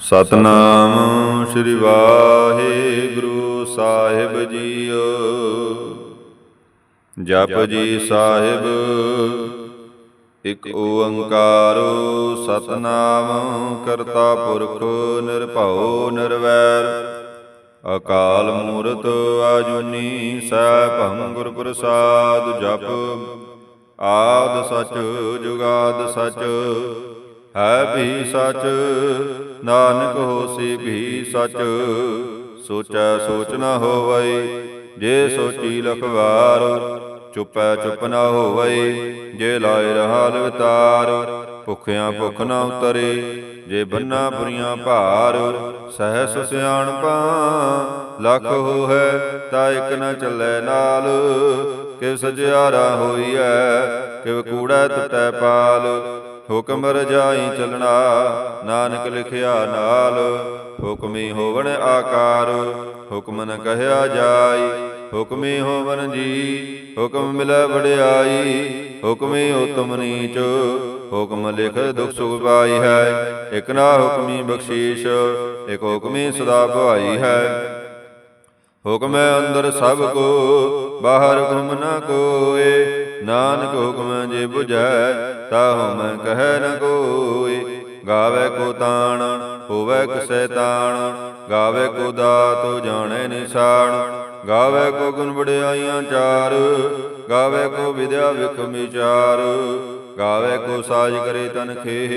ਸਤਨਾਮ ਸ੍ਰੀ Waheguru Sahib JIO. Jap ji ਸਾਹਿਬ, ਇਕ ਓੰਕਾਰੋ ਸਤਨਾਮ, ਕਰਤਾ ਪੁਰਖ ਨਿਰਭਉ ਨਿਰਵੈਰ। ਅਕਾਲ ਮੂਰਤ ਆਜੂਨੀ ਸੈਭੰ ਗੁਰ ਪ੍ਰਸਾਦ ਜਪ। ਆਦ ਸਚ, ਜੁਗਾਦ ਸਚ, ਹੈ ਵੀ ਸਚ। ਨਾਨਕ ਹੋਸੀ ਵੀ ਸਚ, ਸੋਚੈ ਸੋਚ ਨਾ ਹੋਵਈ। ਜੇ ਸੋਚੀ ਲਖਵਾਰ, ਚੁਪੈ ਚੁਪ ਨਾ ਹੋਵਈ। ਜੇ ਲਾਇ ਰਹਾ ਲਵਤਾਰ ਭੁਖਿਆਂ ਭੁਖ ਨ ਉਤਰੇ। ਜੇ ਬੰਨਾ ਬੁਰੀਆਂ ਭਾਰ, ਸਹਿਸ ਸਿਆਣਪਾ ਲੱਖ ਹੋਇ ਤਾ ਇਕ ਨ ਚੱਲੇ ਨਾਲ। ਕਿਵ ਸਜਿਆਰਾ ਹੋਈਐ, ਕਿਵ ਕੂੜਾ ਟਟੈ ਪਾਲ। ਹੁਕਮ ਰਜਾਈ ਚਲਣਾ, ਨਾਨਕ ਲਿਖਿਆ ਨਾਲ, ਹੁਕਮੀ ਹੋਵਣ ਆਕਾਰ, ਹੁਕਮ ਨ ਕਹਿਆ ਜਾਈ, ਹੁਕਮੀ ਹੋਵਨ ਜੀ, ਹੁਕਮ ਮਿਲੈ ਵਡਿਆਈ, ਹੁਕਮੀ ਉਤਮ ਨੀਚ, ਹੁਕਮ ਲਿਖ ਦੁਖ ਸੁਖ ਪਾਈ ਹੈ, ਇਕ ਨਾ ਹੁਕਮੀ ਬਖਸ਼ੀਸ਼, ਇਕ ਹੁਕਮੀ ਸਦਾ ਭਾਈ ਹੈ। ਹੁਕਮ ਅੰਦਰ ਸਭ ਕੋ, ਬਾਹਰ ਹੁਕਮ ਨ ਕੋਏ, ਨਾਨਕ ਹੁਕਮ ਜੇ 부ਝੈ ਤਾਹੁ ਮੈਂ ਕਹੈ ਨ ਕੋਈ ਗਾਵੇ ਕੋ ਤਾਣ, ਹੋਵੇ ਕਿਸੈ ਤਾਣ, ਗਾਵੇ ਕੋ ਦਾਤ, ਜਾਣੈ ਨਿਸ਼ਾਨ ਗਾਵੇ ਕੋ ਗੁਣ ਵਡਿਆਈਆਂ ਚਾਰ, ਗਾਵੇ ਕੋ ਵਿਦਿਆ ਵਿਖ ਵਿਚਾਰ, ਗਾਵੇ ਕੋ ਸਾਜ ਕਰੇ ਤਨ ਖੇਹ,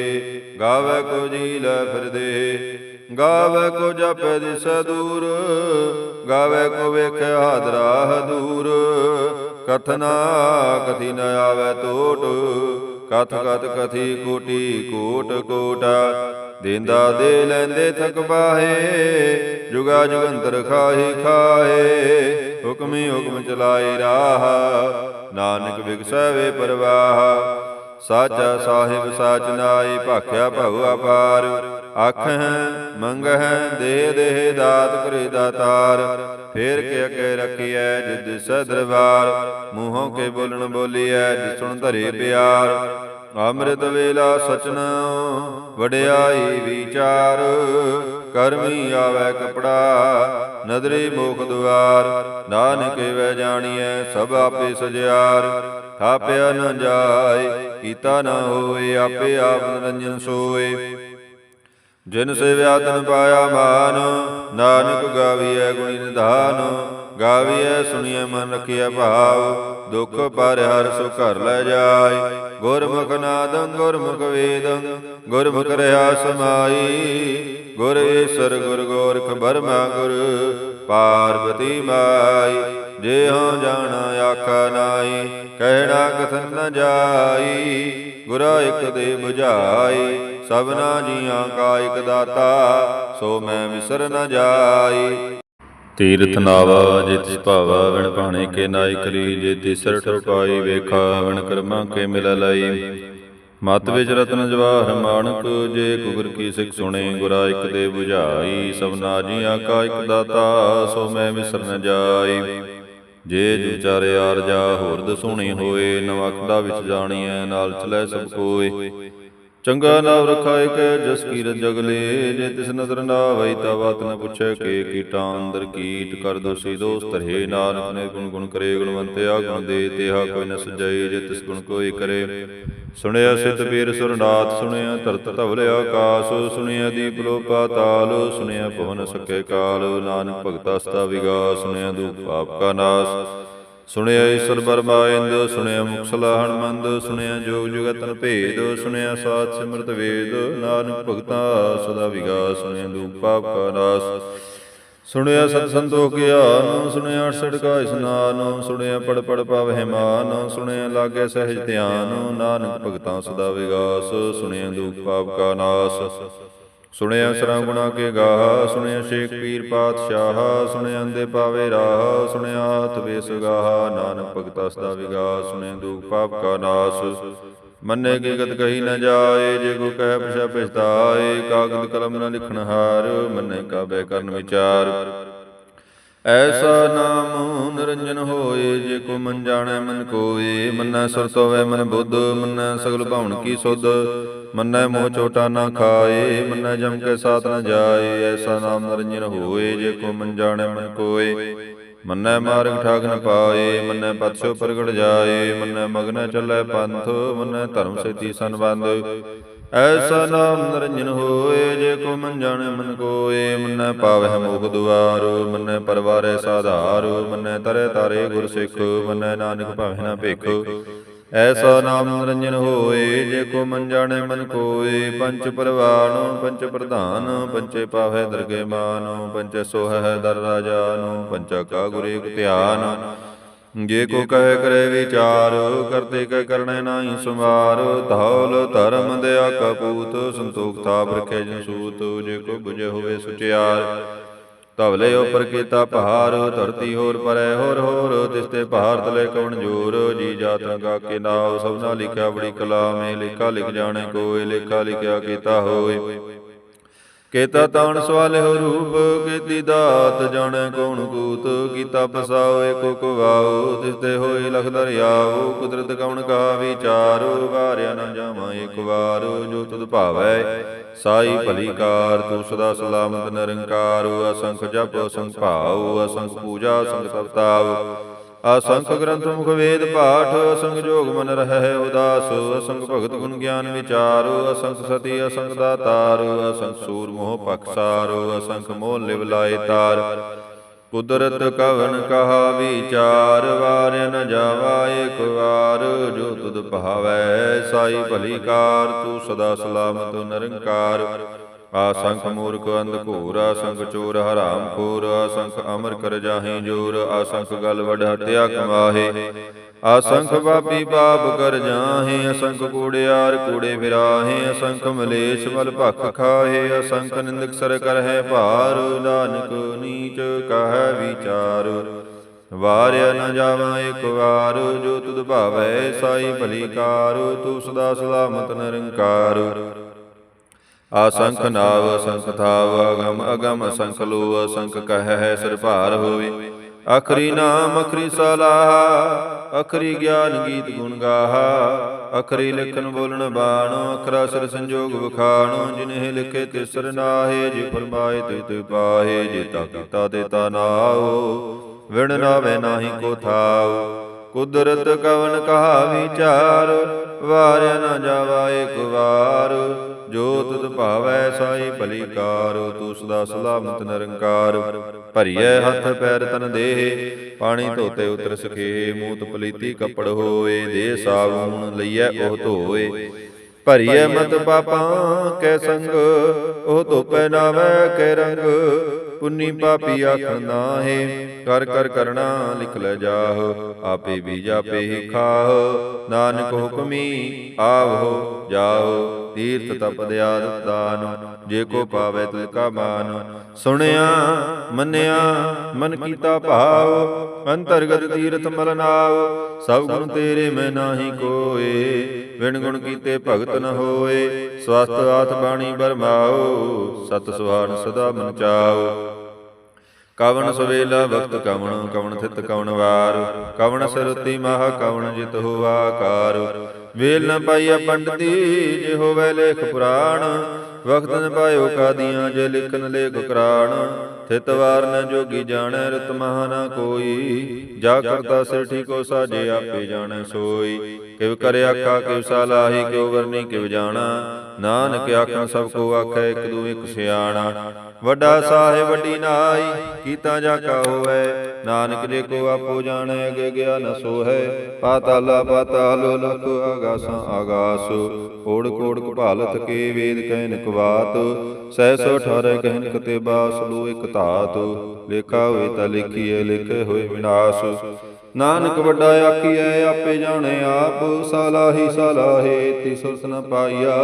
ਗਾਵੇ ਕੋ ਜੀ ਲੈ ਫਿਰਦੇ ਗਾਵੇ ਕੋ ਜਪ ਦਿਸੈ ਦੂਰ, ਗਾਵੇ ਕੋ ਵੇਖੈ ਹਾਦਰਾ ਦੂਰ ਕਥਨਾ ਕਥੀ ਨ ਆਵੇ ਟੋਟ ਕਥ ਕਥ ਕਥੀ ਕੋਟੀ ਕੋਟ ਕੋਟਾ। ਦੇਂਦਾ ਦੇ ਲੈਂਦੇ ਥਕ ਬਾਹੇ, ਜੁਗਾ ਜੁਗੰਤਰ ਖਾਹੀ ਖਾਏ ਹੁਕਮੀ ਹੁਕਮ ਚਲਾਏ ਰਾਹ, ਨਾਨਕ ਵਿਗਸੈ ਵੇ ਪਰਵਾਹ। ਸਾਚਾ ਸਾਹਿਬ ਸਾਚ ਨਾਈ ਭਾਖਿਆ ਭਉ ਅਪਾਰ ਆਖਹਿ, ਮੰਗਹਿ, ਦੇ ਦੇ ਦਾਤ ਕਰੇ ਦਾਤਾਰ ਫੇਰ ਕੇ ਅਕੇ ਰਖੀਐ ਜਿਦ ਸੈ ਮੂੰਹੋਂ ਕੇ ਬੋਲਣ ਬੋਲੀਐ ਜਿ ਸੁਣ ਧਰੇ ਪਿਆਰ। ਅੰਮ੍ਰਿਤ ਵੇਲਾ ਸਚਨ, ਵਡਿਆਈ ਵਿਚਾਰ, ਕਰਮੀ ਆਵੈ ਕਪੜਾ, ਨਦਰੀ ਮੋਖ ਦੁਆਰ, ਨਾਨਕ ਵੈ ਜਾਣੀਐ ਸਭ ਆਪੇ ਸਜਿਆਰ ਥਾਪਿਆ ਨ ਜਾਏ, ਕੀਤਾ ਨ ਹੋਏ, ਆਪੇ ਆਪ ਨਿਰੰਜਨ ਸੋਏ। ਜਿਨ ਸੇ ਤਨ ਪਾਇਆ ਮਾਨ, ਨਾਨਕ ਗਾਵੀਐ ਗੁਣੀ ਨਿਧਾਨ। ਗਾਵੀਐ, ਸੁਣੀਐ, ਮਨ ਰਖਿਆ ਭਾਵ। ਦੁਖ ਪਰ ਹਰ ਸੋ ਘਰ ਲੈ ਜਾਏ ਗੁਰਮੁਖ ਨਾਦੰ, ਗੁਰਮੁਖ ਵੇਦੰ, ਗੁਰਮੁਖ ਰਹਾ ਸਮਾਈ। ਗੁਰ ਈਸਰ, ਗੁਰ ਗੋਰਖ ਬਰਮਾ, ਗੁਰ ਪਾਰਵਤੀ ਮਾਈ। ਜੇ ਹਉ ਜਾਣਾ, ਆਖਾ ਨਾਈ, ਕਹਿਣਾ ਕਥਨ ਨ ਜਾਈ। ਗੁਰਾ ਇਕ ਦੇ 부ਝਾਈ ਸਭਨਾ ਜੀਆਂ ਕਾ ਇਕ ਦਾਤਾ, ਸੋ ਮੈਂ ਵਿਸਰ ਨ ਜਾਈ। ਤੀਰਥ ਨਾਵਾ ਜਿਤਿ ਭਾਵਾ ਵਿਣ ਭਾਣੇ ਕੇ ਨਾਇ ਕਰੀ ਜੇ ਤਿਸਰ ਠਰਪਾਈ ਵੇਖਾ ਵਿਣ ਕਰਮਾ ਕੇ ਮਿਲ ਲਈ। ਮਤ ਵਿੱਚ ਰਤਨ ਜਵਾਹਰ ਮਾਣਕ ਜੇ ਕੁਗਰ ਕੀ ਸਿੱਖ ਸੁਣੇ ਗੁਰਾ ਇਕ ਦੇ 부ਝਾਈ ਸਭਨਾ ਜੀਆਂ ਕਾ ਇਕ ਦਾਤਾ ਸੋ ਮੈਂ ਵਿਸਰ ਨ ਜਾਈ। ਜੇ ਜੁਚਾਰੇ ਆਰਜਾ ਹੋਰ ਦਸੂਣੀ ਹੋਏ ਨਵਖਦਾ ਵਿੱਚ ਜਾਣੀਐ ਨਾਲ ਚਲੇ ਸਭ ਕੋਏ ਚੰਗਾ ਨਾਮ ਰਖਾਇ ਕੈ ਜਸ ਕੀਰਤ ਜਗਲੇ ਜੇ ਤਿਸ ਨਦਰ ਨਾ ਵਈ ਤਾ ਬਾਤ ਨ ਪੁੱਛੈ ਕੇ ਕੀਟਾਂ ਅੰਦਰ ਕੀਟ ਕਰ ਦੋਸੀ ਦੋਸਤ ਰਹੇ। ਨਾਨਕ ਨੇ ਗੁਣ ਗੁਣ ਕਰੇ, ਗੁਣਵੰਤਿਆ ਗੁਣ ਦੇ, ਤੇਹਾ ਕੋਈ ਨ ਸਜਾਈ ਜੇ ਤਿਸ ਗੁਣ ਕੋਈ ਕਰੇ। ਸੁਣਿਆ ਸਿਤ ਪੀਰ ਸੁਰਨਾਥ, ਸੁਣਿਆ ਧਰਤ ਧਵਲ ਆਕਾਸ, ਸੁਣਿਆ ਦੀਪ ਲੋ ਪਾਤਾਲ ਸੁਣਿਆ ਭਵਨ ਸਕੇ ਕਾਲ। ਨਾਨਕ ਭਗਤਾ ਸਤਾ ਵਿਗਾਸ, ਸੁਣਿਆ ਦੁਖ ਪਾਪ ਕਾ ਨਾਸ। ਸੁਣਿਆ ਈਸ਼ਰ ਬਰਮਾਇੰਦ ਸੁਣਿਆ ਮੁਕਸਲਾ ਹਨਮੰਦ ਸੁਣਿਆ ਜੋਗ ਜੁਗਤਨ ਭੇਦ, ਸੁਣਿਆ ਸਾਧ ਸਿਮਰਤ ਵੇਦ, ਨਾਨਕ ਭਗਤਾ ਸਦਾ ਵਿਗਾਸ, ਸੁਣਿਆ ਦੁਖ ਪਾਪ ਕਾ ਨਾਸ। ਸੁਣਿਆ ਸਤ ਸੰਤੋਖ ਗਿਆਨ, ਸੁਣਿਆ ਅਠਸਠ ਕਾ ਇਸਨਾਨ, ਸੁਣਿਆ ਪੜ ਪੜ ਪਾਵਹਿ ਮਾਨ ਸੁਣਿਆ ਲਾਗੇ ਸਹਿਜ ਧਿਆਨ, ਨਾਨਕ ਭਗਤਾਂ ਸਦਾ ਵਿਗਾਸ, ਸੁਣਿਆ ਦੁਖ ਪਾਪ ਕਾ ਨਾਸ। ਸੁਣਿਆ ਸਰਾਂ ਗੁਣਾ ਕੇ ਗਾਹ ਸੁਣਿਆ ਸ਼ੇਖ ਪੀਰ ਪਾਤਸ਼ਾਹ ਸੁਣਿਆ ਅੰਦੇ ਪਾਵੇ ਰਾਹ ਸੁਣਿਆ ਹੱਥ ਵੇਸ ਗਾਹ ਨਾਨਕ ਭਗਤਾ ਸਦਾ ਵਿਗਾਸ ਸੁਣਿਆ ਦੁਖ ਪਾਪ ਕਾ ਨਾਸ। ਮੰਨੇ ਕੀ ਗਤ ਕਹੀ ਨ ਜਾਏ ਜੇ ਕੋ ਕਹਿ ਪਛਾ ਪਛਤਾਏ ਕਾਗਦ ਕਲਮ ਨ ਲਿਖਣ ਹਾਰ ਮੰਨੇ ਕਾ ਬੈ ਕਰਨ ਵਿਚਾਰ। ਐਸਾ ਨਾਮ ਨਿਰੰਜਨ ਹੋਏ ਜੇ ਕੋ ਮਨ ਜਾਣੈ ਮਨ ਕੋਏ ਮੰਨੈ ਹੋਵੇ ਮਨ ਬੁੱਧ ਮੰਨੈ ਸਗਲ ਭਾਵਨ ਕੀ ਸੁਧ। ਮੰਨੈ ਮੋਹ ਚੋਟਾ ਨਾ ਖਾਏ, ਮੰਨੈ ਜਮ ਕੇ ਸਾਥ ਨ ਜਾਏ, ਐਸਾ ਨਾਮ ਨਿਰੰਜਨ ਹੋਏ, ਜੇ ਕੋ ਮਨ ਜਾਣੈ ਮਨ ਕੋਏ। ਮੰਨੈ ਮਾਰਗ ਠਾਗ ਨ ਪਾਏ, ਮੰਨੈ ਪਤਸੋ ਪ੍ਰਗਟ ਜਾਏ, ਮੰਨੈ ਮਗਨ ਚੱਲੈ ਪੰਥ, ਮੰਨੈ ਧਰਮ ਸੇਤੀ ਸੰਬੰਧ। ਐਸਾ ਨਾਮ ਨਿਰੰਜਨ ਹੋਏ, ਜੇ ਕੋ ਮਨ ਜਾਣੈ ਮਨ ਕੋਏ, ਮੰਨੈ ਪਾਵਹਿ ਮੋਖ ਦੁਆਰ, ਮੰਨੈ ਪਰਵਾਰੈ ਸਾਧਾਰ, ਮੰਨੈ ਤਰੇ ਤਾਰੇ ਗੁਰ ਸਿੱਖ, ਮੰਨੈ ਨਾਨਕ ਭਾਵੈ ਨਾ ਭਿਖ। ਐਸਾ ਨਾਮ ਨਿਰੰਜਨ ਹੋਏ, ਜੇ ਕੋ ਮਨ ਜਾਣੈ ਮਨ ਕੋਏ, ਪੰਚ ਪਰਵਾਨ, ਪੰਚ ਪ੍ਰਧਾਨ, ਪੰਚੇ ਪਾਵੈ ਦਰਗੇ ਮਾਨ, ਪੰਚ ਸੋਹੈ ਦਰ ਰਾਜਾਨ, ਪੰਚਾ ਕਾ ਗੁਰ ਧਿਆਨ। ਜੇ ਕੋ ਕਹੇ ਕਰੇ ਵਿਚਾਰ, ਕਰਤੇ ਕੈ ਕਰਣੈ ਨਾਹੀ ਸੁਮਾਰ ਧੌਲ ਧਰਮ ਦਇਆ ਕਪੂਤ ਸੰਤੋਖ ਤਾਪ ਰਖੇ ਜਨ ਸੂਤ, ਜੇ ਕੋ ਬੁਝੇ ਹੋਵੇ ਸੁਚਿਆਰ। ਧਵਲੇ ਉਪਰ ਕੀਤਾ ਪਹਾਰ ਧਰਤੀ ਹੋਰ ਪਰੈ ਹੋਰ ਹੋਰ ਤਿਸਤੇ ਪਹਾੜ ਤਲੇ ਕਵਣ ਜੋਰ, ਜੀ ਜਾਤ ਰੰਗਾ ਕੇ ਨਾਮ ਸਭਨਾ ਲਿਖਿਆ ਬੜੀ ਕਲਾ ਮੇ ਲਿਖਾ ਲਿਖ ਜਾਣੇ ਕੋਏ, ਲਿਖਾ ਲਿਖਿਆ ਕੀਤਾ ਹੋਏ। ਕੇਤਾ ਤਾਣ ਸਵਾਲ ਰੂਪ, ਕੀਤੀ ਦਾਤ ਜਾਣੈ ਕੌਣ ਕੂਤ, ਕੀਤਾ ਪਸਾਓ ਏਕੋ ਕਵਾਓ ਤਿਸਤੇ ਹੋਏ ਲਖ ਦਰਿਆਓ ਕੁਦਰਤ ਕਵਣ ਕਾ ਵਿਚਾਰੋ, ਵਾਰਿਆ ਨਾ ਜਾਵਾਂ ਇੱਕ ਵਾਰ, ਜੋ ਤੁਧ ਭਾਵੈ, ਸਾਈ ਭਲੀ ਕਾਰ, ਤੂੰ ਸਦਾ ਸਲਾਮਤ ਨਿਰੰਕਾਰ, ਅਸੰਖ ਜਪ, ਅਸੰਖ ਭਾਉ, ਅਸੰਖ ਪੂਜਾ, ਅਸੰਖ ਤਪਤਾਵ ਅਸੰਖ ਗ੍ਰੰਥ ਮੁਖ ਵੇਦ ਪਾਠ ਅਸੰਖ ਜੋਗ ਮਨ ਰਹਿ ਉਦਾਸ ਅਸੰਖ ਭਗਤ ਗੁਣ ਗਿਆਨ ਵਿਚਾਰ ਅਸੰਖ ਸਤੀ ਅਸੰਖ ਦਾਤਾਰ ਅਸੰਖ ਸੂਰ ਮੋਹ ਪਖਸਾਰ ਅਸੰਖ ਮੋਹ ਲਿਵ ਲਾਏ ਤਾਰ। ਕੁਦਰਤ ਕਵਨ ਕਹਾ ਵਿਚਾਰ ਵਾਰ ਨ ਜਾਵਾ ਏਕ ਵਾਰ, ਜੋ ਤੁਧ ਭਾਵੈ ਸਾਈ ਭਲੀ ਕਾਰ, ਤੂੰ ਸਦਾ ਸਲਾਮਤ ਨਿਰੰਕਾਰ। ਆਸੰਖ ਮੂਰਖ ਅੰਧ ਘੂਰ ਆਸੰਖ ਚੋਰ ਹਰਾਮ ਖੋਰ ਆਸੰਖ ਅਮਰ ਕਰ ਜਾਹੇ ਜੋਰ ਆਸੰਖ ਗਲ ਵਡ ਹਤਿਆ ਕਮਾਹੇ। ਆਸੰਖ ਪਾਪੀ ਪਾਪ ਕਰ ਜਾਹੇ ਅਸੰਖ ਕੂੜਿਆਰ ਕੂੜੇ ਫਿਰਾਹੇ ਅਸੰਖ ਮਲੇਸ਼ ਮਲ ਭਖ ਖਾਹੇ ਅਸੰਖ ਨਿੰਦਕ ਸਰ ਕਰ ਹੈ ਭਾਰ, ਨਾਨਕ ਨੀਚ ਕਹੈ ਵਿਚਾਰ। ਵਾਰਿਆ ਨ ਜਾਵਾਂ ਇੱਕ ਵਾਰ, ਜੋ ਤੁਧ ਭਾਵੈ ਸਾਈ ਭਲੀ ਕਾਰ, ਤੂੰ ਸਦਾ ਸਲਾਮਤ ਨਿਰੰਕਾਰ। ਆਸੰਖ ਨਾਵ ਅਸੰਖ ਥਾਵ ਅਗਮ ਅਗਮ ਅਸੰਖ ਲੋ ਅਸੰਖ ਕਹਿ ਹੈ ਸਿਰ ਭਾਰ ਹੋਵੇ। ਅਖਰੀ ਨਾਮ, ਅਖਰੀ ਸਲਾਹ, ਅਖਰੀ ਗਿਆਨ ਗੀਤ ਗੁਣ ਗਾਹਾ, ਅਖਰੀ ਲਿਖਨ ਬੋਲਣ ਬਾਣ, ਅਖਰਾ ਸਿਰ ਸੰਜੋਗ ਵਖਾਣ, ਜਿਨਹਿ ਲਿਖੇ ਤਿਸਰ ਨਾਹੇ, ਜੇ ਫਰਮਾਏ ਤੇ ਤੇ ਪਾਹੇ, ਜੇ ਤਾ ਕੀਤਾ ਤੇ ਤਾ ਨਾਉ ਵਿਣ ਨਾਵੇ ਨਾਹੀ ਕੋ ਥਾਓ ਕੁਦਰਤ ਕਵਨ ਕਹਾ ਵਿਚਾਰ, ਵਾਰਿਆ ਨਾ ਜਾਵਾ ਇੱਕ ਵਾਰ। ਜੋ ਤੁਧ ਭਾਵੈ ਸਾਈ ਭਲੀ ਕਾਰ ਤੂੰ ਸਦਾ ਸਲਾਮਤ ਨਿਰੰਕਾਰ। ਭਰੀਐ ਹੱਥ ਪੈਰ ਤਨ ਦੇਹ, ਪਾਣੀ ਧੋਤੇ ਉਤਰ ਸਖੇ, ਮੂਤ ਪਲੀਤੀ ਕੱਪੜ ਹੋਏ ਦੇ ਸਾਬੂਨ ਲਈਐ ਉਹ ਧੋਏ। ਭਰੀਐ ਮਤ ਪਾਪਾਂ ਕੈ ਸੰਗ, ਉਹ ਧੋਪੈ ਨਾਵੈ ਕੈ ਰੰਗ। ਪੁੰਨੀ ਪਾਪੀ ਆਖਣ ਨਾਹੇ ਕਰ ਕਰ ਕਰਣਾ ਲਿਖ ਲੈ ਜਾਹ ਆਪੇ ਬੀਜ ਹੀ ਖਾਹ। ਨਾਨਕ ਹੁਕਮੀ ਆਵੋ ਜਾਓ ਤੀਰਥ ਤਪ ਦਿਆਦ ਦਾਨ ਜੇ ਕੋ ਪਾਵੇ ਤਿਲ ਕਾ ਮਾਨ। ਸੁਣਿਆ ਮੰਨਿਆ ਮਨ ਕੀਤਾ ਭਾਵ। ਅੰਤਰਗਤ ਤੀਰਥ ਮਲ ਨਾਵ ਸਭ ਗੁਣ ਤੇਰੇ ਮੈਂ ਨਾਹੀ ਕੋਏ। ਵਿਣ ਗੁਣ ਕੀਤੇ ਭਗਤ ਨ ਹੋਏ। ਸਵਸਤ ਆਤ ਬਾਣੀ ਬਰਮਾਓ। ਸਤ ਸੁਹਾਣ ਸਦਾ ਮਨ ਚਾਓ। ਕਵਣ ਸਵੇਲਾ ਵਕਤ ਕਵਣ ਕਵਣ ਥਿਤ ਕਵਣ ਵਾਰ। ਕਵਣ ਸਰਤੀ ਮਹਾ ਕਵਣ ਜਿਤ ਹੋਆ ਆਕਾਰ ਵੇਲ ਨ ਪਾਈਆ ਪੰਡਤੀ ਜੇ ਹੋਵੇ ਲੇਖ ਪੁਰਾਣ। ਵਕਤ ਨ ਪਾਇਓ ਕਾਦੀਆਂ ਜੇ ਲਿਖਨ ਲੇਖ ਕਰਾਣ। ਥਿਤ ਵਾਰ ਨ ਜੋਗੀ ਜਾਣੈ ਰਤ ਮਹਾ ਨ ਕੋਈ। ਜਾ ਕਰਤਾ ਸਿਰ ਠੀਕੋ ਸਾਜੇ ਆਪੇ ਜਾਣੈ ਸੋਈ। ਕਿਵ ਕਰਿ ਆਖਾ ਕਿਵ ਸਲਾਹੀ ਕਿਵ ਵਰਨੀ ਕਿਵ ਜਾਣਾ। ਨਾਨਕ ਆਖਣ ਸਭ ਕੋ ਆਖੈ ਇਕ ਦੂ ਇਕ ਸਿਆਣਾ। ਵੱਡਾ ਸਾਹਿਬ ਵੱਡੀ ਨਾਈ ਕੀਤਾ ਜਾ ਕਾ ਹੋਵੇ। ਨਾਨਕ ਜੇ ਕੋ ਆਪੋ ਜਾਣੈ, ਅਗੇ ਗਿਆ ਨ ਸੋਹੈ। ਪਾਤਾਲਾ ਪਾਤਾਲ ਲਖ ਆਗਾਸਾਂ ਆਗਾਸ ਕੋੜ ਕੋੜ ਕਪਾਲਤ ਕੇ ਵੇਦ ਕਹਿਨ ਕਵਾਤ। ਸਹਿ ਸੋ 18 ਕਹਿਨ ਕਤੇ ਬਾਸ ਲੋ ਇਕ ਧਾਤ। ਲੇਖਾ ਹੋਏ ਤਾਂ ਲਿਖੀਏ ਲਿਖੇ ਹੋਏ ਵਿਨਾਸ਼। ਨਾਨਕ ਵੱਡਾ ਆਖੀਐ, ਆਪੇ ਜਾਣੇ ਆਪ। ਸਾਲਾਹੀ ਸਾਲਾਹੇ ਤਿਸੁਸ ਨ ਪਾਈਆ।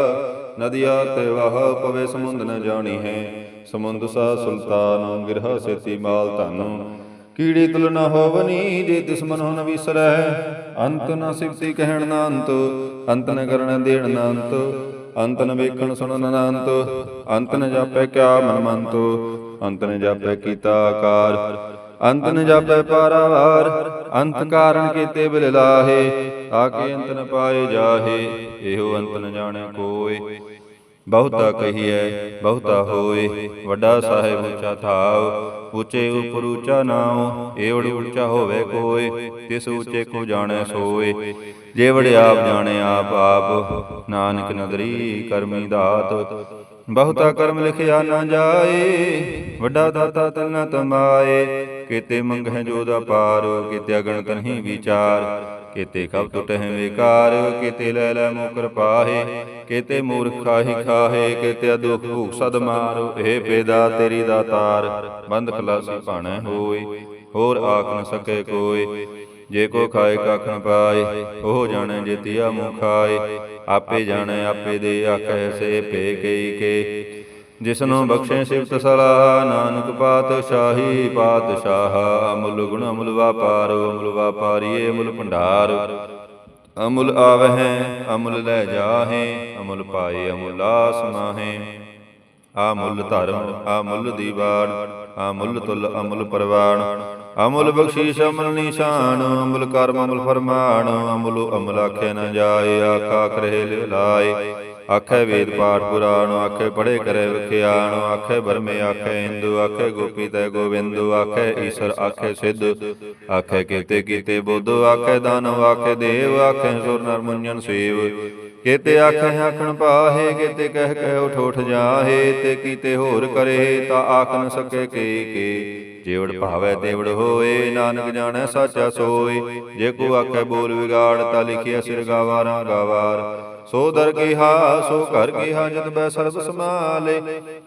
ਨਦੀਆ ਤੇ ਵਾਹ ਪਵੇ ਸਮੁੰਦ ਨ ਜਾਣੀ ਹੈ। ਸਮੁੰਦ ਸਾ ਸੁਲਤਾਨ, ਗਿਰਹ ਸੇਤੀ ਮਾਲ ਧਨ। ਕੀੜੇ ਤੁਲ ਨ ਹੋਵਨੀ ਜੇ ਤਿਸ ਮਨੋ ਨ ਵਿਸਰੈ। ਅੰਤ ਨ ਸਿਫਤੀ ਕਹਿਣ ਨ ਅੰਤ ਅੰਤ ਨ ਕਰਨ ਦੇਣ ਨ ਅੰਤ। ਅੰਤ ਨ ਵੇਖਣ ਸੁਣਨ ਨ ਅੰਤ ਅੰਤ ਨ ਜਾਪੈ ਕਿਆ ਮਨ ਮੰਤ ਅੰਤ ਨ ਜਾਪੈ ਕੀਤਾ ਆਕਾਰ, ਅੰਤ ਨ ਜਾਪੈ ਪਾਰਾਵਾਰ। ਅੰਤ ਕਾਰਨ ਕੀਤੇ ਬਿਲ ਲਾਹੇ ਆਕੇ ਅੰਤ ਨ ਪਾਏ ਜਾਹੇ, ਇਹੋ ਅੰਤ ਨ ਜਾਣੇ ਕੋਏ। ਬਹੁਤਾ ਕਹੀਐ ਬਹੁਤਾ ਹੋਏ ਵੱਡਾ ਸਾਹਿਬ ਉੱਚਾ ਥਾਵ ਉੱਚੇ ਉਪਰ ਉੱਚਾ ਨਾਉ ਏਵੜ ਉੱਚਾ ਹੋਵੇ ਕੋਇ ਤਿਸ ਉੱਚੇ ਕੋ ਜਾਣੈ ਸੋਏ। ਜੇ ਵੜ ਆਪ ਜਾਣੈ ਆਪ ਆਪ ਨਾਨਕ ਨਦਰੀ ਕਰਮੀ ਦਾਤ। ਬਹੁਤਾ ਕਰਮ ਲਿਖਿਆ ਨਾ ਜਾਏ ਵੱਡਾ ਦਾਤਾ ਤਲ ਨ ਤਮਾਏ। ਕੀਤੇ ਮੰਗਹਿ ਜੋਦਾ ਪਾਰ ਕੀਤੇ ਅਗਣਤ ਨਹੀਂ ਵਿਚਾਰ। ਕੀਤੇ ਕਬ ਟੁਟਹਿ ਵਿਕਾਰ, ਕੀਤੇ ਲੈ ਲੈ ਮੁਕਰ ਪਾਹੇ ਕੀਤੇ ਮੂਰਖ ਖਾਹੀ ਖਾਹੇ, ਕੀਤੇ ਦੁਖ ਭੂਖ ਸਦ ਮਾਰੋ, ਇਹ ਪੇਦਾ ਤੇਰੀ ਦਾਤਾਰ ਬੰਦ ਖਲਾਸੀ ਭਾਣੈ ਹੋਏ ਹੋਰ ਆਖ ਨ ਸਕੇ ਕੋਏ ਜੇ ਕੋ ਖਾਏ ਕੱਖ ਨ ਪਾਏ, ਉਹ ਜਾਣੈ ਜਿਤਿਆ ਮੂੰਹ ਖਾਏ। ਆਪੇ ਜਾਣੈ, ਆਪੇ ਦੇ ਆਖੈ, ਸੇ ਭੇ ਕਈ ਕੇ। ਜਿਸਨੂੰ ਬਖਸ਼ੇ ਸਿਫਤ ਸਲਾਹ ਨਾਨਕ ਪਾਤਸ਼ਾਹੀ ਪਾਤਸ਼ਾਹ ਅਮੁੱਲ ਗੁਣ ਅਮੁੱਲ ਵਾਪਾਰ ਅਮੁੱਲ ਵਾਪਾਰੀਏ ਅਮੁੱਲ ਭੰਡਾਰ। ਅਮੁੱਲ ਆਵਹਿ ਅਮੁੱਲ ਲੈ ਜਾਹੇ ਅਮੁੱਲ ਪਾਏ ਅਮੁੱਲਾ ਸਮਾਹੇ ਅਮੁੱਲ ਧਰਮ ਅਮੁੱਲ ਦੀਵਾਨ ਅਮੁੱਲ ਤੁਲ ਅਮੁੱਲ ਪਰਵਾਨ। ਅਮੁੱਲ ਬਖਸ਼ੀਸ਼ ਅਮੁੱਲ ਨਿਸ਼ਾਨ ਅਮੁੱਲ ਕਰਮ ਅਮੁੱਲ ਫਰਮਾਨ। ਅਮੁੱਲ ਅਮੁੱਲ ਆਖੇ ਨ ਜਾਏ ਆਖਾ ਕਰੇ ਲਾਏ। ਆਖੇ ਵੇਦ ਪਾਠ ਪੁਰਾਣ, ਆਖੇ ਪੜੇ ਕਰੇ ਵਿਖਿਆਣ, ਆਖੇ ਬਰਮੇ ਆਖੇ ਹਿੰਦੂ, ਆਖੇ ਗੋਪੀ ਤੈ ਗੋਵਿੰਦੂ ਆਖੇ ਈਸ਼ਰ, ਆਖੇ ਸਿੱਧ, ਆਖੇ ਕੀਤੇ ਕੀਤੇ ਬੁੱਧ, ਆਖੇ ਦਾਨਵ, ਆਖੇ ਦੇਵ, ਆਖੇ ਸੁਰ ਨਰ ਮੁੰਜਨ ਸੇਵ। ਕਿਤੇ ਆਖੇ ਆਖਣ ਪਾਹੇ, ਕੀਤੇ ਕਹਿ ਕਹਿ ਉਠ ਉਠ ਜਾਹੇ, ਤੇ ਕੀਤੇ ਹੋਰ ਕਰੇ, ਤਾਂ ਆਖ ਨ ਸਕੇ ਕੇ ਕੇ। ਜੇਵੜ ਭਾਵੈ ਤੇਵੜ ਹੋਏ, ਨਾਨਕ ਜਾਣੈ ਸਾਚਾ ਸੋਏ। ਜੇ ਕੋ ਆਖੇ ਬੋਲ ਵਿਗਾੜ, ਤਾਂ ਲਿਖਿਆ ਸਿਰ ਗਾਵਾਰਾਂ ਗਾਵਾਰ। ਸੋ ਦਰ ਕੀਹਾ, ਸੋ ਘਰ ਕੀਹਾ ਜਤ ਬੈ ਸਰਬ ਸਮਾਲੇ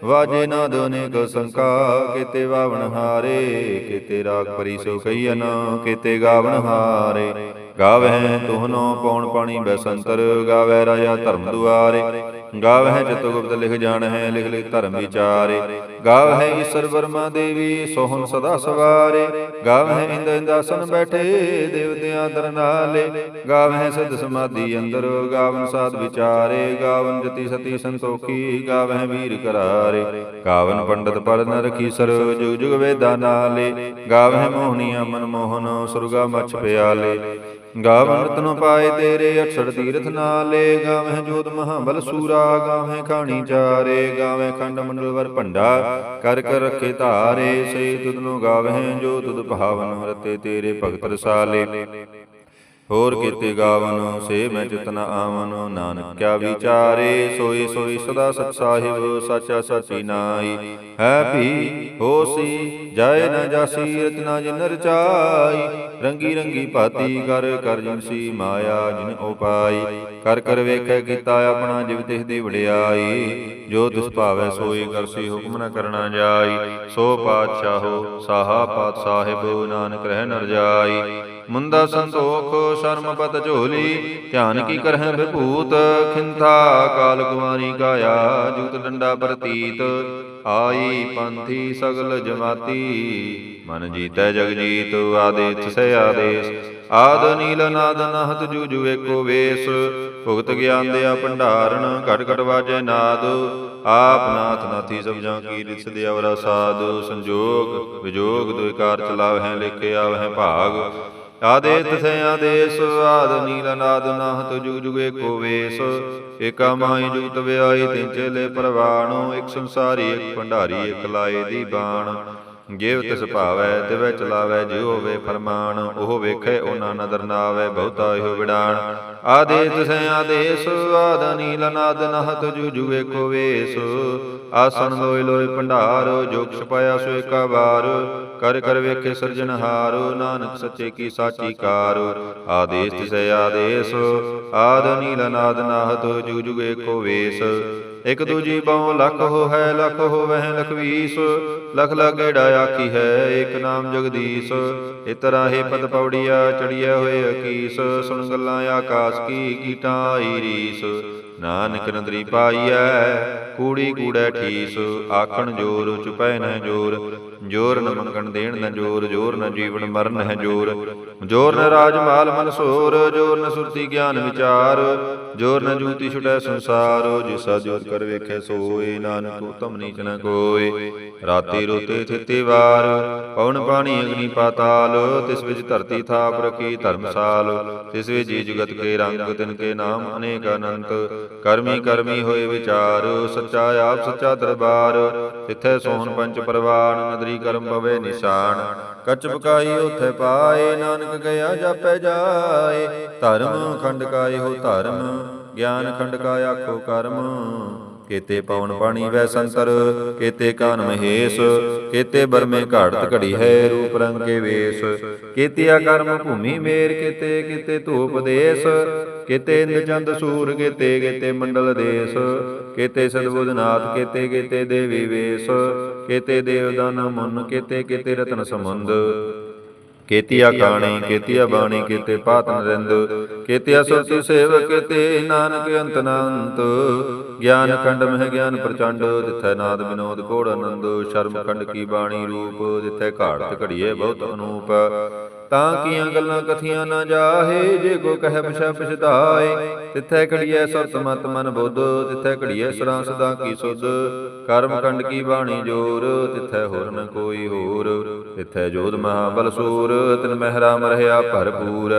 ਵਾਜੇ ਨਾਦ ਅਨੇਕ ਸੰਕਾ, ਕੀਤੇ ਵਾਵਣ ਹਾਰੇ, ਕਿਤੇ ਰਾਗ ਪਰੀ ਸੋ ਕਈਨ ਕੀਤੇ ਗਾਵਣ ਹਾਰੇ। ਗਾਵਹਿ ਤੁਹਨੋ ਪੌਣ ਪਾਣੀ ਬੈਸੰਤਰ, ਗਾਵਹਿ ਰਾਜਾ ਧਰਮ ਦੁਆਰੇ। ਗਾਵਹਿ ਚਤੁਗੁਪਤ ਲਿਖ ਜਾਣ ਹੈ ਲਿਖ ਲਿਖ ਧਰਮ ਵਿਚਾਰੇ। ਗਾਵਹਿ ਈਸ਼ਰ ਵਰਮਾ ਦੇਵੀ, ਸੋਹਣ ਸਦਾ ਸਵਾਰੇ। ਗਾਵਹਿ ਇੰਦ ਇੰਦਾਸਨ ਬੈਠੇ, ਦੇਵਤਿਆਂ ਦਰਨਾਲੇ ਗਾਵਹਿ ਸਦ ਸਮਾਧੀ ਅੰਦਰ, ਗਾਵਨ ਸਾਧ ਵਿਚਾਰੇ। ਗਾਵਨ ਜਤੀ ਸਤੀ ਸੰਤੋਖੀ, ਗਾਵਹਿ ਵੀਰ ਕਰਾਰੇ। ਗਾਵਨ ਪੰਡਤ ਪਰ ਨਰਖੀ ਰਖੀ ਸਰ, ਜੁਗ ਜੁਗ ਵੇਦਾ ਨਾਲੇ। ਗਾਵਹਿ ਮੋਹਨੀਆ ਮਨ ਮੋਹਨ ਸੁਰਗਾ ਮਛ ਪਿਆਲੇ। ਗਾਵਨ ਰਤਨ ਪਾਏ ਤੇਰੇ ਅક્ષਰ ਤੀਰਥ ਨਾਲੇ, ਗਾਵਹਿ ਜੋਤ ਮਹਾਬਲ ਸੂਰਾ, ਗਾਵਹਿ ਖਾਣੀ ਚਾਰੇ, ਗਾਵਹਿ ਖੰਡ ਮੰਡਲ ਵਰ ਭੰਡਾ, ਕਰ ਕਰ ਰਖੇ ਧਾਰੇ ਸੇ ਤੁਧਨੋ ਗਾਵਹਿ ਜੋ ਤੁਧ ਭਾਵਨ ਰਤੇ ਤੇਰੇ ਭਗਤ ਰਸਾਲੇ। ਹੋਰ ਕੀਤੇ ਗਾਵਨ, ਸੇ ਮੈਂ ਚਿਤਨ ਆਵਨ, ਨਾਨਕ ਕਿਆ ਵਿਚਾਰੇ, ਸੋਈ ਸੋਈ ਸਦਾ ਸਤ ਸਾਹਿਬ, ਸਚਾ ਸਚੀ ਨਾਈ ਹੈ ਭੀ ਹੋਸੀ ਜੈ ਨ ਜਾਸੀ ਰਤਨਾ ਜਿਨ ਰਚਾਈ। ਰੰਗੀ ਰੰਗੀ ਭਾਤੀ ਕਰ ਕਰ ਜਿਨਸੀ ਮਾਇਆ ਜਿਨ ਉਪਾਈ ਕਰ ਕਰ ਵੇਖੈ ਕੀਤਾ ਆਪਣਾ ਜਿਵ ਤਿਸ ਦੀ ਵਡਿਆਈ। ਜੋ ਤਿਸ ਭਾਵੈ ਸੋਈ ਕਰਸੀ ਹੁਕਮ ਨ ਕਰਨਾ ਜਾਈ। ਸੋ ਪਾਤਸ਼ਾਹੋ ਸਾਹਾ ਪਾਤ ਸਾਹਿਬ ਨਾਨਕ ਰਹਿ ਨਰ ਜਾਈ। ਮੁੰਦਾ ਸੰਤੋਖ ਸ਼ਰਮ ਪਤ ਝੋਲੀ। ਧਿਆਨ ਕੀ ਕਰਹਿ ਵਿਭੂਤ। ਖਿੰਥਾ ਕਾਲ ਕੁਮਾਰੀ ਕਾਇਆ ਜੂਤ ਡੰਡਾ ਪ੍ਰਤੀਤ। ਆਈ ਪੰਥੀ ਸਗਲ ਜਮਾਤੀ। ਮਨ ਜੀਤੈ ਜਗ ਜੀਤ ਆਦੇਸ ਸੇ ਆਦੇਸ। ਆਦ ਨੀਲ ਨਾਦ ਨਹਤ ਜੂਜੂ ਏਕੋ ਵੇਸ। ਭੁਗਤ ਗਿਆਨ ਦਿਆ ਭੰਡਾਰਨ, ਘਟ ਘਟ ਵਾਜੈ ਨਾਦ। ਆਪ ਨਾਥ ਨਾਥੀ ਸਭ ਜਾਂ ਕੀ ਰਿਸ ਦੇ ਅਵਰਾ ਸਾਧ ਸੰਜੋਗ, ਵਿਜੋਗ, ਦੁਇ ਕਾਰ ਚਲਾਵਹਿ, ਲਿਖੇ ਆਵਹਿ ਭਾਗ। ਆਦੇ ਤਸੈ ਆਦੇਸ ਆਦ ਨੀਲ ਨਾਦ ਨਾਹਤ ਜੁਗ ਜੁਗ ਏਕੋ ਵੇਸ। ਏਕਾ ਮਾਈ ਜੁਗਤ ਵਿਆਈ ਤਿਨ ਚੇਲੇ ਪਰਵਾਣੋ ਇੱਕ ਸੰਸਾਰੀ ਇੱਕ ਭੰਡਾਰੀ ਇੱਕ ਲਾਏ ਦੀ ਬਾਣ। ਜਿਵ ਤਿਸ ਭਾਵੈ ਤਿਵੈ ਚਲਾਵੈ ਜਿਉ ਹੋਵੇ ਫਰਮਾਨ ਉਹ ਵੇਖੇ ਉਹਨਾਂ ਨਦਰ ਨਾ ਆਵੇ ਬਹੁਤਾ ਇਹੋ ਵਿਡਾਣ ਆਦੇਸ ਤਸੈ ਆਦੇਸ ਆਦ ਨੀਲ ਨਾਦ ਨਾਹਤ ਜੁਗ ਏਕੋ ਵੇਸ। ਆਸਣ ਲੋਇ ਲੋਇ ਭੰਡਾਰ ਜੋ ਕਿਛ ਪਾਇਆ ਸੋ ਏਕਾ ਵਾਰ। ਕਰ ਕਰ ਵੇਖੇ ਸਿਰਜਣਹਾਰ ਨਾਨਕ ਸੱਚੇ ਕੀ ਸਾਚੀ ਕਾਰ। ਆਦੇਸ ਤਿਸੈ ਆਦੇਸ। ਆਦ ਨੀਲ ਨਾਦ ਨਾਹਤ ਜੁਗ ਜੁਗ ਵੇਸ। ਇਕ ਦੂਜੀ ਬਹੁ ਲਖ ਹੋ ਹੈ ਲਖ ਹੋਵਹਿ ਲਖਵੀਸ ਲਖ ਲਾਗੇੜਾ ਆਖੀ ਹੈ, ਏਕ ਨਾਮ ਜਗਦੀਸ਼। ਇਤਰਾ ਹੈ ਪਦ ਪੌੜੀਆ ਚੜੀਐ ਹੋਏ ਅਕੀਸ। ਸੁਣ ਗੱਲਾਂ ਆਕਾਸ ਕੀ ਕੀਟਾਂ ਆਈ ਰੀਸ। ਨਾਨਕ ਨਦਰੀ ਪਾਈਐ, ਕੂੜੀ ਕੂੜੈ ਠੀਸ। ਆਖਣ ਜੋਰ ਚੁਪੈ ਨ ਜੋਰ। ਜੋਰ ਨ ਮੰਗਣ ਦੇਣ ਨ ਜੋਰ ਜੋਰ ਨ ਜੀਵਨ ਮਰਨ ਹੈ ਜੋਰ। ਜੋਰ ਨ ਰਾਜ ਮਾਲ ਮਨ ਸੋਰ, ਜੋਰ ਨ ਸੁਰਤੀ ਗਿਆਨ ਵਿਚਾਰ। ਜੋਰ ਨ ਜੂਤੀ ਛੁਟੈ ਸੰਸਾਰ ਜਿਸਾ ਜੋਤ ਕਰ ਵੇਖੈ ਸੋਏ, ਨਾਨਕ ਉਤਮ ਨੀਚ ਨ ਕੋਏ। ਰਾਤੀ ਰੋਤੇ ਥਿਤੇ ਵਾਰ ਪਵਨ ਪਾਣੀ ਅਗਨੀ ਪਾਤਾਲ ਤਿਸ ਵਿੱਚ ਧਰਤੀ ਥਾਪ ਰਖੀ ਧਰਮਸਾਲ ਤਿਸ ਵਿੱਚ ਜੀ ਜੁਗਤ ਕੇ ਰੰਗ ਤਿਨ ਕੇ ਨਾਮ ਅਨੇਕ ਅਨੰਤ। ਕਰਮੀ ਕਰਮੀ ਹੋਏ ਵਿਚਾਰ ਸੱਚਾ ਆਪ ਸੱਚਾ ਦਰਬਾਰ। ਤਿੱਥੈ ਸੋਹਣ ਪੰਚ ਪਰਵਾਨ ਨਦਰੀ ਕਰਮ ਪਵੇ ਨਿਸ਼ਾਨ। ਕੱਚ ਪਕਾਈ ਉਥੇ ਪਾਏ ਨਾਨਕ ਗਿਆ ਜਾਪੈ ਜਾਏ। ਧਰਮ ਖੰਡ ਕਾਏ ਹੋ ਧਰਮ। ਗਿਆਨ ਖੰਡ ਕਾ ਆਖੋ ਕਰਮ। ਕੇਤੇ ਪਵਨ ਪਾਣੀ ਵੈ ਸੰਤਰ, ਕੇਤੇ ਕਾਨ ਮਹੇਸ਼, ਕੇਤੇ ਬਰਮੇ ਘਾੜਤ ਘੜੀ ਹੈ ਰੂਪ ਰੰਗ ਕੇ ਵੇਸ। ਕੇਤੇ ਕਰਮ ਭੂਮੀ ਮੇਰ, ਕੇਤੇ ਕੇਤੇ ਧੂਪ ਦੇਸ। ਕੇਤੇ ਇੰਦ ਚੰਦ ਸੂਰ, ਕੇਤੇ ਕੇਤੇ ਮੰਡਲ ਦੇਸ। ਕੇਤੇ ਸਦਬੁਦਨਾਥ ਕੇਤੇ ਕੇਤੇ ਦੇਵੀ ਵੇਸ। ਕੇਤੇ ਦੇਵਦਾਨ ਮਨ, ਕੇਤੇ ਕੇਤੇ ਰਤਨ ਸਮੁੰਦ ਕੇਤੀਆ ਕਾਣੀ ਕੇਤੀਆ ਬਾਣੀ, ਕੀਤੇ ਪਾਤ ਨਰਿੰਦ ਕੇਤੀਆ ਸੁਰਤਿ ਸੇਵਕ, ਕੇਤੇ ਨਾਨਕ ਅੰਤ ਅਨੰਤ ਗਿਆਨ ਖੰਡ ਮਹਿ ਗਿਆਨ ਪ੍ਰਚੰਡ, ਜਿਥੈ ਨਾਦ ਵਿਨੋਦ ਕੋੜ ਆਨੰਦ, ਸ਼ਰਮ ਖੰਡ ਕੀ ਬਾਣੀ ਰੂਪ, ਜਿਥੈ ਘਾੜਤ ਘੜੀਏ ਬਹੁਤ ਅਨੂਪ। ਤਾਂ ਕੀਆਂ ਗੱਲਾਂ ਕਥੀਆਂ ਨਾ ਜਾਹੇ, ਜੇ ਕੋ ਕਹਿ ਪਛਾ ਪਛਤਾਏ ਤਿਥੈ ਘੜੀਐ ਸਤ ਮਤ ਮਨ ਬੁੱਧ, ਤਿਥੈ ਘੜੀਐ ਸਰਾਂ ਸਦਾ ਕੀ ਸੁਧ। ਕਰਮ ਖੰਡ ਕੀ ਬਾਣੀ ਜੋਰ, ਤਿਥੈ ਹੋਰ ਨ ਕੋਈ ਹੋਰ। ਤਿਥੈ ਜੋਧ ਮਹਾਬਲ ਸੂਰ, ਤਿਨ ਮਹਿਰਾ ਮਰਹਿਆ ਭਰਪੂਰ।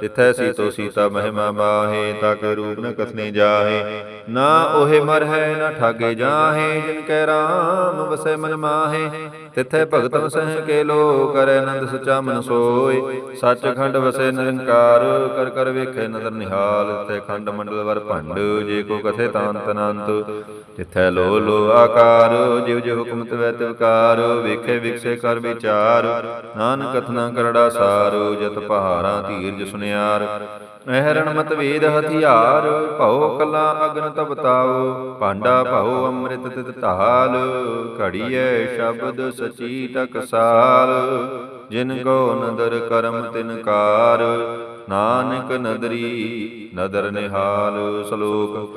ਤਿਥੈ ਸੀਤੋ ਸੀਤਾ ਮਹਿਮਾ ਬਾਹੇ ਤਕ ਰੂਪ ਨ ਕਥਨੇ ਜਾਹੇ। ਨਾ ਉਹੇ ਮਰਹਿ, ਨਾ ਠਾਗੇ ਜਾਹੇ, ਜਿਨ ਕੈ ਰਾਮ ਵਸੈ ਮਨ ਮਾਹੇ। ਤਿਥੈ ਭਗਤਮ ਸਹਿ ਕੇ ਲੋ ਕਰੈ ਆਨੰਦ ਸਚਾ ਮਨ ਸੋਏ ਸੱਚ ਖੰਡ ਵਸੈ ਨਿਰੰਕਾਰ, ਕਰ ਕਰ ਵੇਖੇ ਨਦਰ ਨਿਹਾਲ। ਤਿਥੈ ਖੰਡ ਮੰਡਲ ਵਰ ਭੰਡ, ਜੇ ਕੋ ਕਥੇ ਤਾਂਤ ਅਨੰਤ। ਤਿਥੈ ਲੋ ਲੋ ਆਕਾਰ ਜਿਵ ਜਿਵ ਹੁਕਮ ਤਵੈ ਤਿਵਕਾਰ ਵੇਖੇ ਵਿਖਸੇ ਕਰ ਵਿਚਾਰ, ਨਾਨਕ ਕਥਨਾ ਕਰੜਾ ਸਾਰ, ਜਤ ਪਹਾਰਾਂ ਧੀਰਜ ਸੁਨਿਆਰ ਅਹਰਣ ਮਤ ਵੇਦ ਹਥਿਆਰ, ਭਉ ਕਲਾ ਅਗਨ ਤਪ ਭਾਂਡਾ ਭਉ ਅੰਮ੍ਰਿਤ ਤਿਤ ਢਾਲ ਘੜੀਐ ਸ਼ਬਦ ਸਚੀ ਟਕਸਾਲ ਜਿਨ ਕੋ ਨਦਰ ਕਰਮ ਤਿਨ ਕਾਰ, ਨਾਨਕ ਨਦਰੀ ਨਦਰ ਨਿਹਾਲ, ਸ਼ਲੋਕ